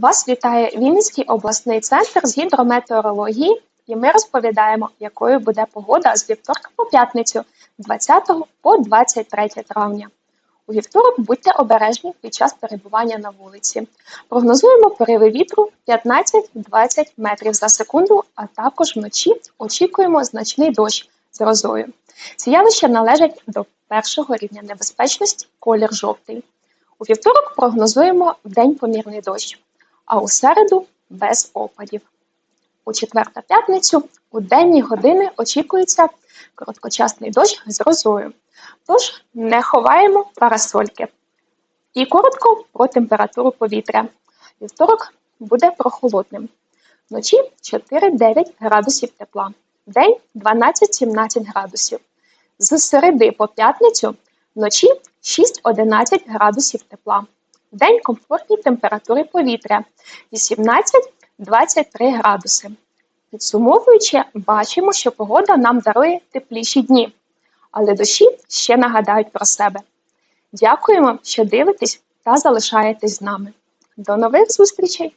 Вас вітає Вінницький обласний центр з гідрометеорології, і ми розповідаємо, якою буде погода з вівторка по п'ятницю, 20 по 23 травня. У вівторок будьте обережні під час перебування на вулиці. Прогнозуємо пориви вітру 15-20 метрів за секунду, а також вночі очікуємо значний дощ з грозою. Ці явища належать до першого рівня небезпечності колір жовтий. У вівторок прогнозуємо вдень помірний дощ, а у середу без опадів. У четвер та п'ятницю у денні години очікується короткочасний дощ з грозою. Тож не ховаємо парасольки. І коротко про температуру повітря. Вівторок буде прохолодним. Вночі 4-9 градусів тепла, день 12-17 градусів. З середи по п'ятницю вночі 6-11 градусів тепла. День комфортні температури повітря 18-23 градуси. Підсумовуючи, бачимо, що погода нам дарує тепліші дні, але дощі ще нагадають про себе. Дякуємо, що дивитесь та залишаєтесь з нами. До нових зустрічей!